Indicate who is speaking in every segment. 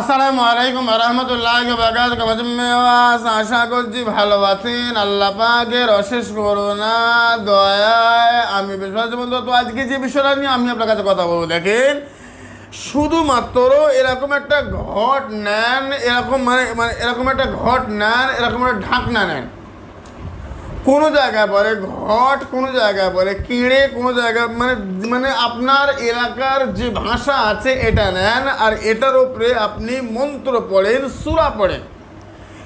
Speaker 1: আসসালামু আলাইকুম রহমতুল্লাহ বাগাত আশা করছি ভালো আছেন। আল্লাহ পাকের অশেষ করোনা দয়ায় আমি বিশ্বাস বন্ধু, তো আজকে যে বিষয়টা নিয়ে আমি আপনার কাছে কথা বলব, দেখেন, শুধুমাত্র এরকম একটা ঘট নেন এরকম মানে মানে এরকম একটা ঘট নেন এরকম একটা ঢাকনা নেন। কোনো জায়গায় পরে ঘট, কোনো জায়গায় পরে কিড়ে, কোনো জায়গায় মানে মানে আপনার এলাকার যে ভাষা আছে এটা নেন আর এটার উপরে আপনি মন্ত্র পড়েন, সুরা পড়েন।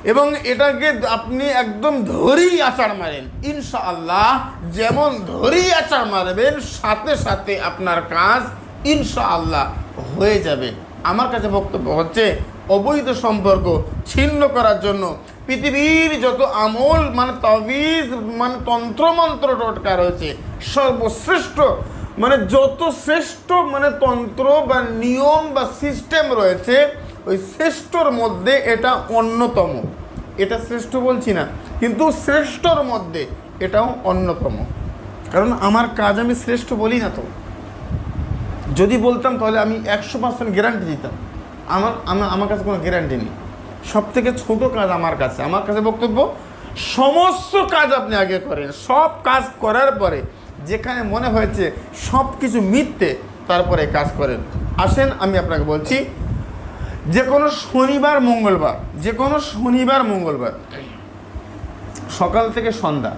Speaker 1: এবং এটাকে আপনি একদম ধরেই আচার মারেন। ইনশাআল্লাহ যেমন ধরেই আচার মারবেন, সাথে সাথে আপনার কাজ ইনশাআল্লাহ হয়ে যাবে। আমার কাছে বক্তব্য হচ্ছে অবৈধ সম্পর্ক ছিন্ন করার জন্য পৃথিবীর যত আমল মানে তবিজ মানে তন্ত্রমন্ত্র টোটকা রয়েছে সর্বশ্রেষ্ঠ মানে যত শ্রেষ্ঠ মানে তন্ত্র বা নিয়ম বা সিস্টেম রয়েছে, ওই শ্রেষ্ঠর মধ্যে এটা অন্যতম। এটা শ্রেষ্ঠ বলছি না, কিন্তু শ্রেষ্ঠর মধ্যে এটাও অন্যতম। কারণ আমার কাজ আমি শ্রেষ্ঠ বলি না তো। যদি বলতাম তাহলে আমি একশো পার্সেন্ট গ্যারান্টি দিতাম। আমার আমার কাছে কোনো গ্যারান্টি নেই। সব থেকে ছোটো কাজ আমার কাছে আমার কাছে বক্তব্য, সমস্ত কাজ আপনি আগে করেন। সব কাজ করার পরে যেখানে মনে হয়েছে সব কিছু মিথ্যে, তারপরে কাজ করেন। আসেন, আমি আপনাকে বলছি যে কোনো শনিবার, মঙ্গলবার যে কোনো শনিবার, মঙ্গলবার, সকাল থেকে সন্ধ্যা,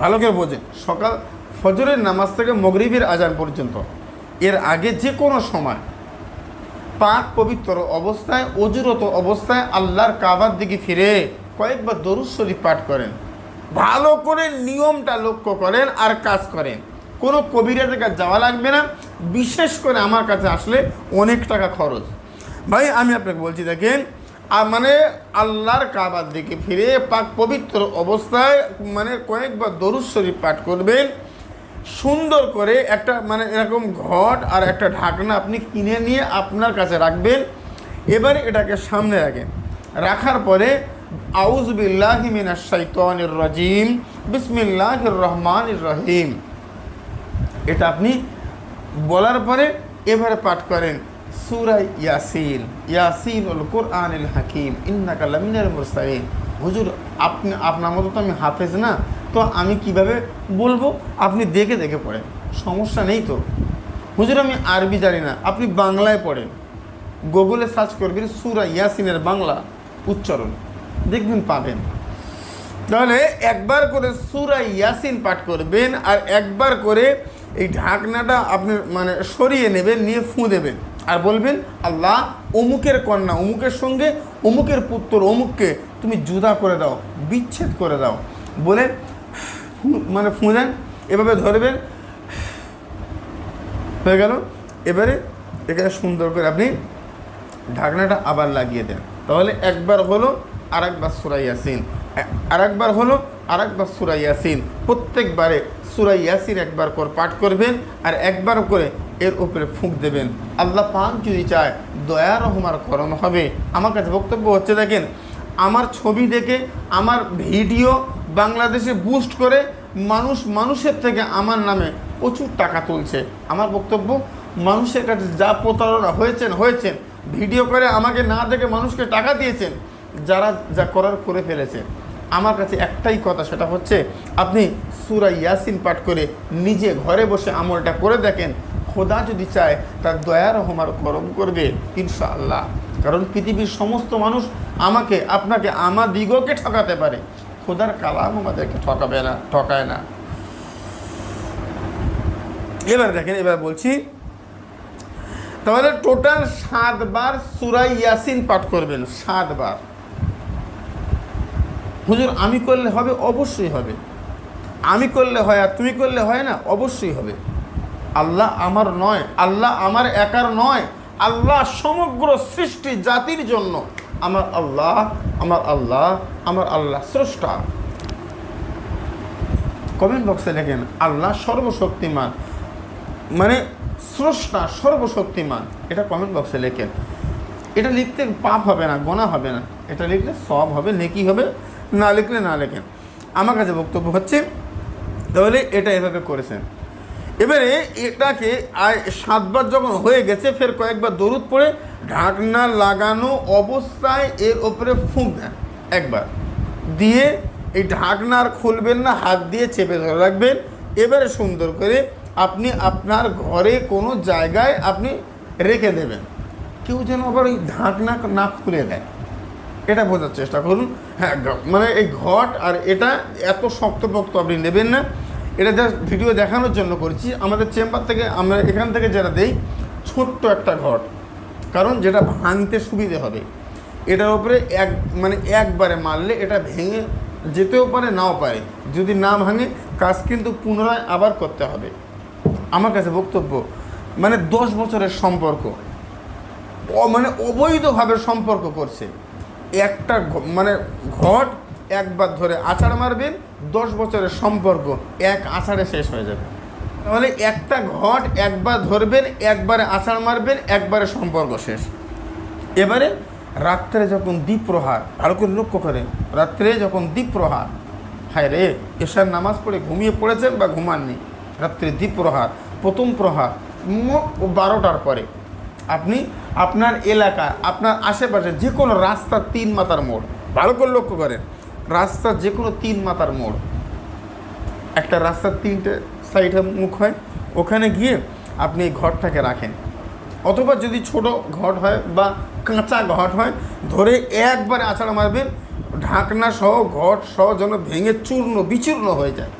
Speaker 1: ভালো করে বোঝেন, সকাল ফজরের নামাজ থেকে মগরিবের আজান পর্যন্ত, এর আগে যে কোনো সময় পাক পবিত্র অবস্থায়, অজুরত অবস্থায় আল্লাহর কাবার দিকে ফিরে কয়েকবার দরুদ শরীফ পাঠ করেন। ভালো করে নিয়মটা লক্ষ্য করেন আর কাজ করেন। কোনো কবিরাজের কাছে যাওয়া লাগবে না। বিশেষ করে আমার কাছে আসলে অনেক টাকা খরচ। ভাই, আমি আপনাকে বলছি, দেখেন আর মানে আল্লাহর কাবার দিকে ফিরে পাক পবিত্র অবস্থায় মানে কয়েকবার দরুদ শরীফ পাঠ করবেন। সুন্দর করে একটা মানে এরকম ঘট আর একটা ঢাকনা আপনি কিনে নিয়ে আপনার কাছে রাখবেন। এবারে এটাকে সামনে রাখেন। রাখার পরে আউজবিল্লাহ মিনাশ শাইতানির রাজিম, বিসমিল্লাহির রহমানির রহিম। এটা আপনি বলার পরে এবারে পাঠ করেন সুরাই ইয়াসিন ইয়াসিন উল কোরআনিল হাকিম, ইন্নাকা লামিনাল মুরসালিন। হুজুর, আপনি, আপনার মতো তো আমি হাফেজ না। তো আমি কীভাবে বলব? আপনি দেখে দেখে পড়েন। সমস্যা নেই তো? হুজুর, আমি আরবি জানি না। আপনি বাংলায় পড়েন। গুগলে সার্চ করবেন, সুরা ইয়াসিনের বাংলা উচ্চারণ। দেখবেন পাবেন। তাহলে একবার করে সুরা ইয়াসিন পাঠ করবেন আর একবার করে এই ঢাকনাটা আপনি মানে সরিয়ে নেবেন, নিয়ে ফুঁ দেবেন। আর বলবেন, আল্লাহ, অমুকের কন্যা, অমুকের সঙ্গে অমুকের পুত্র, অমুককে তুমি জুদা করে দাও, বিচ্ছেদ করে দাও। বলে মানে ফুঁ দেন এভাবে ধরবেন হয়ে গেল। এবারে এখানে সুন্দর করে আপনি ঢাকনাটা আবার লাগিয়ে দেন। তাহলে একবার হলো আর একবার সুরাই ইয়াসিন। আর একবার হলো আর একবার সুরাই ইয়াসিন। প্রত্যেকবারে সুরাই ইয়াসিন একবার করে পাঠ করবেন আর একবার করে এর উপরে ফুঁক দেবেন। আল্লাহ পাক যদি চায়, দয়া রহমার করম হবে। আমার কাছে বক্তব্য হচ্ছে, দেখেন, আমার ছবি দেখে, আমার ভিডিও বাংলাদেশে বুস্ট করে মানুষ মানুষের থেকে আমার নামে প্রচুর টাকা তুলছে। আমার বক্তব্য, মানুষের কাছে যা প্রতারণা হয়েছেন হয়েছেন, ভিডিও করে আমাকে না দেখে মানুষকে টাকা দিয়েছেন, যারা যা করার করে ফেলেছে। আমার কাছে একটাই কথা, সেটা হচ্ছে আপনি সুরা ইয়াসিন পাঠ করে নিজে ঘরে বসে আমলটা করে দেখেন, খোদা যদি চায় তার দয়া রহমার করম করবে, ইনশাআল্লাহ। কারণ পৃথিবীর সমস্ত মানুষ আমাকে, আপনাকে, আমার দিগকে ঠকাতে পারে। খোদার কালাম আমাদেরকে ঠকাবে না, ঠকায় না। এবার দেখেন, এবার বলছি, তাহলে টোটাল সাতবার সুরাই ইয়াসিন পাঠ করবেন সাতবার হুজুর, আমি করলে হবে? অবশ্যই হবে। আমি করলে হয় আর তুমি করলে হয় না? অবশ্যই হবে। আল্লাহ আমার নয়, আল্লাহ আমার একার নয়, আল্লাহ সমগ্র সৃষ্টি জাতির জন্য। আমার আল্লাহ আমার আল্লাহ আমার আল্লাহ স্রষ্টা। কমেন্ট বক্সে লেখেন আল্লাহ সর্বশক্তিমান। মানে স্রষ্টা সর্বশক্তিমান। এটা কমেন্ট বক্সে লেখেন। এটা লিখতে পাপ হবে না, গোনা হবে না। এটা লিখলে সব হবে, নেকি হবে, না লিখলে না লেখেন। আমার কাছে বক্তব্য হচ্ছে, তাহলে এটা এভাবে করেছেন। এবারে এটাকে আয় সাতবার যখন হয়ে গেছে, ফের কয়েকবার দরুদ পড়ে ঢাকনা লাগানো অবস্থায় এর ওপরে ফুঁক দেন একবার। দিয়ে এই ঢাকনা আর খুলবেন না, হাত দিয়ে চেপে ধরে রাখবেন। এবারে সুন্দর করে আপনি আপনার ঘরে কোনো জায়গায় আপনি রেখে দেবেন। কেউ যেন আবার ওই ঢাকনা না খুলে দেয়। এটা বোঝার চেষ্টা করুন। হ্যাঁ মানে এই ঘট আর এটা এত শক্তপোক্ত আপনি নেবেন না। এটা জাস্ট ভিডিও দেখানোর জন্য করছি। আমাদের চেম্বার থেকে আমরা এখান থেকে যারা দেই, ছোট্ট একটা ঘট কারণ যেটা ভাঙতে সুবিধে হবে। এটার উপরে এক মানে একবারে মারলে এটা ভেঙে যেতেও পারে, নাও পারে। যদি না ভাঙে, কাজ কিন্তু পুনরায় আবার করতে হবে। আমার কাছে বক্তব্য মানে দশ বছরের সম্পর্ক। মানে অবৈধভাবে সম্পর্ক করছে। একটা মানে ঘট একবার ধরে আছাড় মারবেন দশ বছরের সম্পর্ক, এক আছাড়ে শেষ হয়ে যাবে। তাহলে একটা ঘট একবার ধরবেন, একবারে আছাড় মারবেন, একবারে সম্পর্ক শেষ। এবারে রাত্রে যখন দ্বীপ প্রহার ভালো করে লক্ষ্য করেন, রাত্রে যখন দ্বীপ প্রহার হায় রে, এশার নামাজ পড়ে ঘুমিয়ে পড়েছেন বা ঘুমাননি? রাত্রে দ্বীপ প্রহার প্রথম প্রহার বারোটার পরে। আপনি আপনার এলাকা আপনার আশেপাশে যে কোনো রাস্তার তিন মাথার মোড়, ভালো করে লক্ষ্য করেন। রাস্তার যে কোনো তিন মাথার মোড়। একটা রাস্তার তিনটে সাইডে মুখ হয়, ওখানে গিয়ে আপনি এই ঘরটাকে রাখেন। অথবা যদি ছোট ঘট হয় বা কাঁচা ঘট হয়, ধরে একবারে আছাড়া মারবেন, ঢাকনা সহ ঘট সহ যেন ভেঙে চূর্ণ, বিচূর্ণ হয়ে যায়।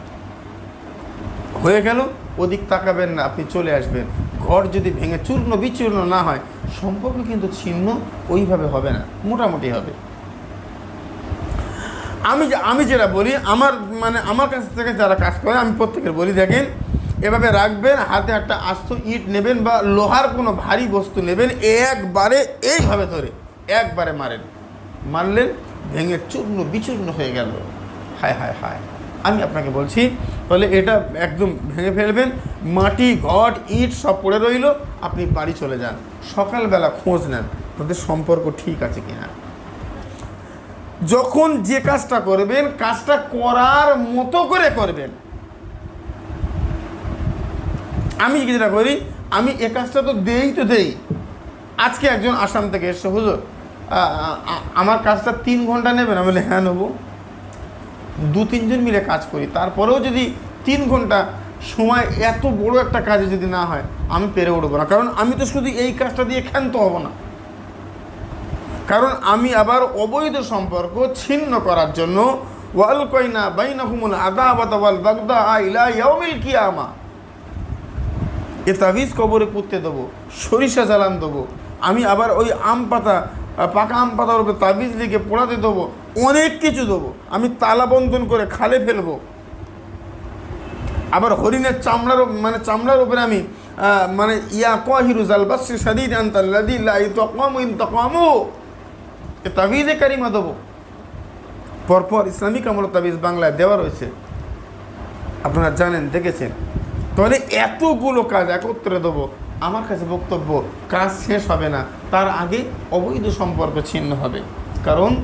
Speaker 1: হয়ে গেল, ওদিক তাকাবেন না, আপনি চলে আসবেন। ঘর যদি ভেঙে চূর্ণ, বিচূর্ণ না হয়, সম্পর্ক কিন্তু ছিন্ন, ওইভাবে হবে না, মোটামুটি হবে। আমি আমি যেটা বলি, আমার মানে আমার কাছ থেকে যারা কাজ করে, আমি প্রত্যেকের বলি, দেখেন, এভাবে রাখবেন, হাতে একটা আস্ত ইট নেবেন বা লোহার কোনো ভারী বস্তু নেবেন, একবারে এইভাবে ধরে, একবারে মারেন। মারলেন, ভেঙে চূর্ণ বিচূর্ণ হয়ে গেল। হায় হায় হায়। আমি আপনাকে বলছি তাহলে এটা একদম ভেঙে ফেলবেন, মাটি, ঘট, ইট সব পড়ে রইল, আপনি বাড়ি চলে যান। সকালবেলা খোঁজ নেন, তাদের সম্পর্ক ঠিক আছে কিনা। যখন যে কাজটা করবেন, কাজটা করার মতো করে করবেন। আমি যেটা করি, আমি এ কাজটা তো দেই তো দেই। আজকে একজন আসাম থেকে এসছে, হুজুর আমার কাজটা তিন ঘণ্টা নেবেন, আমি বলি হ্যাঁ নেব। দু, তিনজন মিলে কাজ করি, তারপরেও যদি তিন ঘণ্টা সময় এত বড় একটা কাজে যদি না হয়, আমি পেরে উঠবো না। কারণ আমি তো শুধু এই কাজটা দিয়ে ক্ষান্ত হব না। কারণ আমি আবার অবৈধ সম্পর্ক ছিন্ন করার জন্য ওয়াল কইনা বাইনাহুমুল আদাওয়াত ওয়াল বাগদা ইলা ইয়াউমিল কিয়ামা। এ তাবিজ কবরে পুঁততে দেবো, সরিষা জ্বালান দেবো, আমি আবার ওই আম পাতা পাকা আম পাতার উপরে তাবিজ লিখে পোড়াতে দেবো, অনেক কিছু দেবো, আমি তালা বন্ধন করে খালে ফেলব। আবার হরিণের চামড়ার মানে চামড়ার উপরে আমি মানে ইয়া কাহিরু জালবাসি সাদিদ আন্তাল্লাদি লাই তকমামু ইন তকমামু এ তাবিজে কারিমা দেবো। পরপর ইসলামিক আমল তাবিজ বাংলায় দেওয়া রয়েছে। আপনারা জানেন, দেখেছেন? তাহলে এতগুলো কাজ একত্রে দেবো। আমার কাছে বক্তব্য, কাজ শেষ হবে না। তার আগে অবৈধ সম্পর্ক ছিন্ন হবে। কারণ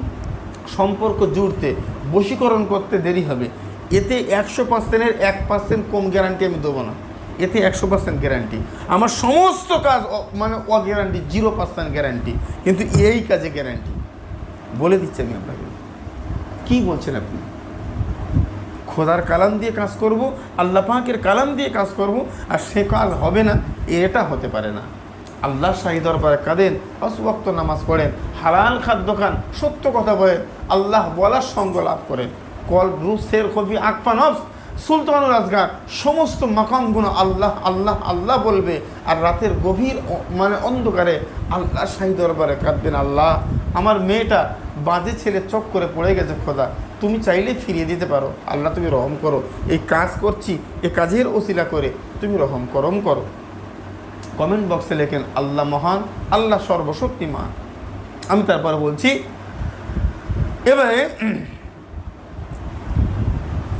Speaker 1: সম্পর্ক জুড়তে, বশীকরণ করতে দেরি হবে। এতে একশো পার্সেন্টের এক পার্সেন্ট কম গ্যারান্টি আমি দেবো না। এতে একশো পার্সেন্ট গ্যারান্টি আমার সমস্ত কাজ অ- মানে অগ্যারান্টি জিরো পার্সেন্ট গ্যারান্টি কিন্তু এই কাজে গ্যারান্টি বলে দিচ্ছি আমি আপনাকে। কী বলছেন আপনি? খোদার কালাম দিয়ে কাজ করব, আল্লাহ পাকের কালাম দিয়ে কাজ করব, আর সে কাজ হবে না, এটা হতে পারে না। আল্লাহ শাহী দরবারে কাঁদেন অসুবক্ত নামাজ পড়েন, হালাল খাদ্য খান, সত্য কথা বলেন, আল্লাহ বলার সঙ্গ লাভ করেন। কল রুসের কবি আকফানফ সুলতানুল আজগার সমস্ত মাকামগুলো আল্লাহ আল্লাহ আল্লাহ বলবে। আর রাতের গভীর মানে অন্ধকারে আল্লাহ শাহী দরবারে কাঁদবেন আল্লাহ। আমার মেয়েটা বাজে ছেলে চক করে পড়ে গেছে, খোদা। তুমি চাইলে ফিরিয়ে দিতে পারো। আল্লাহ, তুমি রহম করো। এই কাজ করছি এই কাজের ওসিলা করে। তুমি রহম করম করো। কমেন্ট বক্সে লেখেন, আল্লাহ মহান, আল্লাহ সর্বশক্তিমান। আমি তারপরে বলছি, এবারে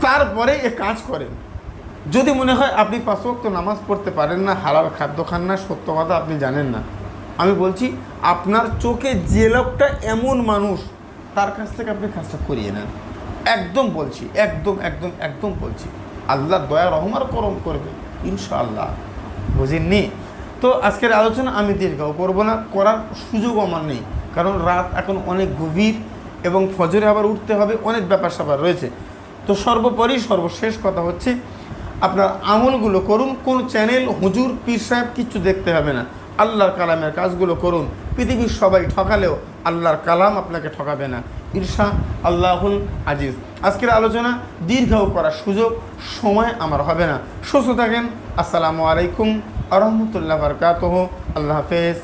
Speaker 1: তারপরে এ কাজ করেন। যদি মনে হয় আপনি পাঁচ ওয়াক্ত নামাজ পড়তে পারেন না, হালাল খাদ্য খান না, সত্য কথা আপনি জানেন না। আমি বলছি, আপনার চোখে যে লোকটা এমন মানুষ, তার কাছ থেকে আপনি কাজটা করিয়ে নেন। একদম বলছি, একদম একদম একদম বলছি। আল্লাহ দয়া রহমার করম করবে, ইনশাআল্লাহ। বুঝেননি? তো আজকের আলোচনা আমি দীর্ঘ করব না, করার সুযোগ আমার নেই। কারণ রাত এখন অনেক গভীর এবং ফজরে আবার উঠতে হবে, অনেক ব্যাপার স্যাপার রয়েছে। তো সর্বোপরি, সর্বশেষ কথা হচ্ছে, আপনার আমলগুলো করুন। কোন চ্যানেল হুজুর, পীর সাহেব কিচ্ছু দেখতে হবে না। আল্লাহর কালামের কাজগুলো করুন। পৃথিবীর সবাই ঠকালেও আল্লাহর কালাম আপনাকে ঠকাবে না। ঈর্ষা আল্লাহুল আজিজ। আজকের আলোচনা দীর্ঘ করার সুযোগ, সময় আমার হবে না। সুস্থ থাকেন। আসসালামু আলাইকুম আ রহমতুল্লাহ বরকাতহ। আল্লাহ হাফেজ।